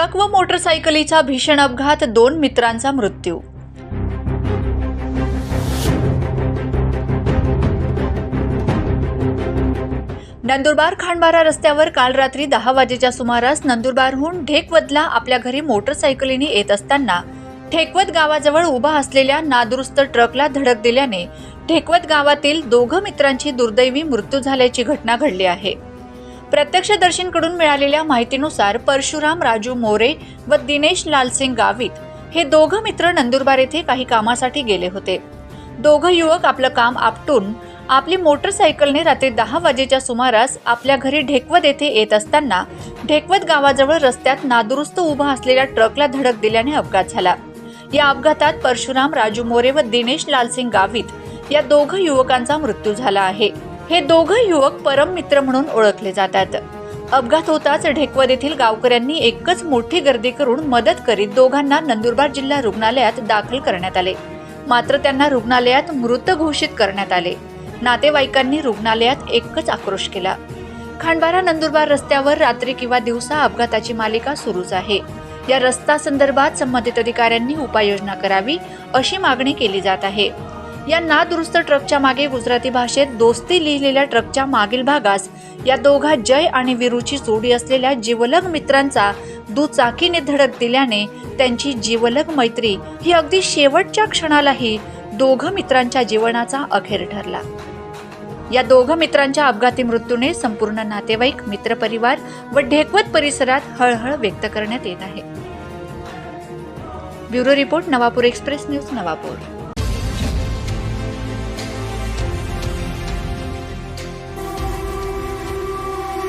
Truck व मोटरसायकलीचा भीषण अपघात दोन मित्रांचा मृत्यू. नंदुरबार खांडबारा रस्त्यावर काल रात्री दहा वाजेच्या सुमारास नंदुरबारहून ढेकवदला आपल्या घरी मोटरसायकलीने येत असताना ठेकवत गावाजवळ उभा असलेल्या नादुरुस्त ट्रकला धडक दिल्याने ठेकवत गावातील दोघं मित्रांची दुर्दैवी मृत्यू झाल्याची घटना घडली आहे. प्रत्यक्षदर्शींकडून मिळालेल्या माहितीनुसार परशुराम राजू मोरे व दिनेश लालसिंग गावित हे दोघं मित्र नंदुरबार येथे काही कामासाठी गेले होते. दोघं युवक आपलं काम आपटून आपली मोटरसायकलने रात्री दहा वाजेच्या सुमारास आपल्या घरी ढेकवत येथे येत असताना ढेकवत गावाजवळ रस्त्यात नादुरुस्त उभा असलेल्या ट्रकला धडक दिल्याने अपघात झाला. या अपघातात परशुराम राजू मोरे व दिनेश लालसिंग गावित या दोघं युवकांचा मृत्यू झाला आहे. हे दोघं युवक परम मित्र म्हणून ओळखले जातात. अपघात होताच ढेकवद येथील गावकऱ्यांनी एकच मोठी गर्दी करून मदत करीत दोघांना नंदुरबार जिल्हा रुग्णालयात दाखल करण्यात आले. मात्र त्यांना रुग्णालयात मृत घोषित करण्यात आले. नातेवाईकांनी रुग्णालयात एकच आक्रोश केला. खांडबारा नंदुरबार रस्त्यावर रात्री किंवा दिवसा अपघाताची मालिका सुरूच आहे. या रस्ता संदर्भात संबंधित अधिकाऱ्यांनी उपाययोजना करावी अशी मागणी केली जात आहे. या नादुरुस्त ट्रकच्या मागे गुजराती भाषेत दोस्ती लिहिलेल्या ट्रकच्या मागील भागास या दोघा जय आणि विरूची जोडी असलेल्या जीवलग मित्रांचा दुचाकीने धडक दिल्याने त्यांची जीवलग मैत्री ही अगदी शेवटच्या क्षणालाही दोघं मित्रांच्या जीवनाचा अखेर ठरला. या दोघं मित्रांच्या अपघाती मृत्यूने संपूर्ण नातेवाईक मित्रपरिवार व ढेकवत परिसरात हळहळ व्यक्त करण्यात येत आहे. Bureau report Navapur express news Navapur.